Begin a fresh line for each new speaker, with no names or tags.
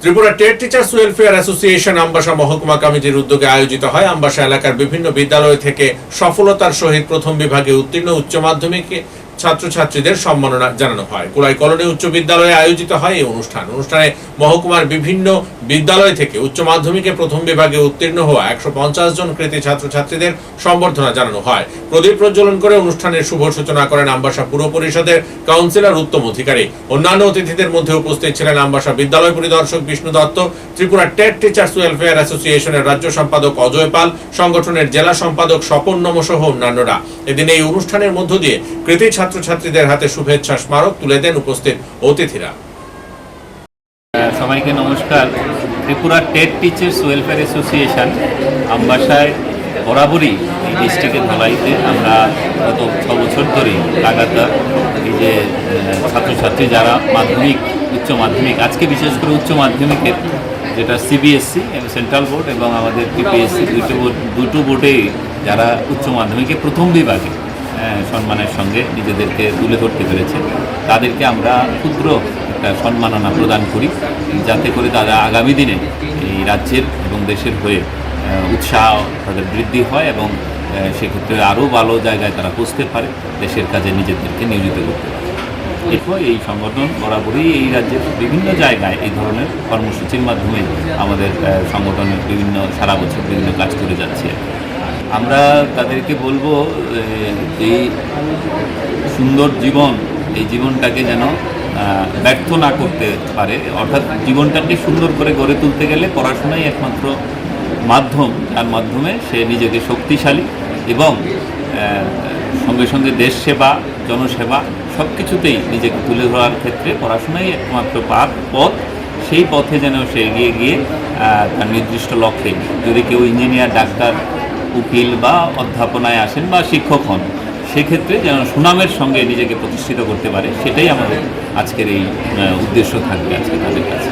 Tripura TET teachers welfare association Ambassa মহকুমা কমিটির উদ্যোগে আয়োজিত হয়। আম্বাসা এলাকার বিভিন্ন বিদ্যালয় থেকে সফলতার সহিত প্রথম বিভাগে উত্তীর্ণ উচ্চ মাধ্যমিক ছাত্রছাত্রীদের সম্মাননা জানানো হয়। কুলাই কলোনি উচ্চ বিদ্যালয়ে আয়োজিত হয় এই অনুষ্ঠান। অনুষ্ঠানে মহকুমার বিভিন্ন বিদ্যালয় থেকে উচ্চ মাধ্যমিকে প্রথম বিভাগে উত্তীর্ণ হওয়া একশো পঞ্চাশ জন কৃতি ছাত্রছাত্রীদের সম্বর্ধনা জানানো হয়। প্রদীপ প্রজ্বলন করে অনুষ্ঠানের শুভ সূচনা করেন আমবাসা পুর পরিষদের কাউন্সিলর উত্তম অধিকারী। অন্যান্য অতিথিদের মধ্যে উপস্থিত ছিলেন আমবাসা বিদ্যালয় পরিদর্শক Bishnu Dutta, Tripura TET teachers welfare অ্যাসোসিয়েশনের রাজ্য সম্পাদক অজয় পাল, সংগঠনের জেলা সম্পাদক স্বপন নম সহ অন্যান্যরা। এদিন এই অনুষ্ঠানের মধ্য দিয়ে কৃতি ছাত্রছাত্রীদের হাতে শুভেচ্ছা স্মারক তুলে দেন উপস্থিত অতিথিরা।
সবাইকে নমস্কার। Tripura TET teachers welfare association, আমবাসায় বরাবরই এই ডিস্ট্রিক্টের ধলাইতে আমরা গত ছ বছর ধরে লাগাতার এই যে ছাত্রছাত্রী যারা মাধ্যমিক, উচ্চ মাধ্যমিক, আজকে বিশেষ করে উচ্চ মাধ্যমিকের যেটা সিবিএসসি এবং সেন্ট্রাল বোর্ড এবং আমাদের পিপিএসসি দুটো বোর্ড, দুটো বোর্ডেই যারা উচ্চ মাধ্যমিকে প্রথম বিভাগে সম্মানের সঙ্গে নিজেদেরকে তুলে ধরতে পেরেছে। তাদেরকে আমরা ক্ষুদ্র একটা সম্মাননা প্রদান করি, যাতে করে তারা আগামী দিনে এই রাজ্যের এবং দেশের হয়ে উৎসাহ তাদের বৃদ্ধি হয় এবং সেক্ষেত্রে আরও ভালো জায়গায় তারা পৌঁছতে পারে, দেশের কাজে নিজেদেরকে নিয়োজিত করতে পারে। এরপর এই সংগঠন বরাবরই এই রাজ্যের বিভিন্ন জায়গায় এই ধরনের কর্মসূচির মাধ্যমে আমাদের সংগঠনের বিভিন্ন সারা বছর বিভিন্ন কাজ করে যাচ্ছে। আমরা তাদেরকে বলব এই সুন্দর জীবন, এই জীবনটাকে যেন ব্যর্থ না করতে পারে। অর্থাৎ জীবনটাকে সুন্দর করে গড়ে তুলতে গেলে পড়াশোনাই একমাত্র মাধ্যম। যার মাধ্যমে সে নিজেকে শক্তিশালী এবং সঙ্গে সঙ্গে দেশ সেবা জনসেবা সব কিছুতেই নিজেকে তুলে ধরার ক্ষেত্রে পড়াশোনাই একমাত্র পার পথ। সেই পথে যেন সে এগিয়ে গিয়ে তার নির্দিষ্ট লক্ষ্যে। যদি কেউ ইঞ্জিনিয়ার, ডাক্তার উকিল বা অধ্যাপনায় আসেন বা শিক্ষক হন, সেক্ষেত্রে যেন সুনামের সঙ্গে নিজেকে প্রতিষ্ঠিত করতে পারে, সেটাই আমাদের আজকের এই উদ্দেশ্য থাকবে আজকে তাদের কাছে।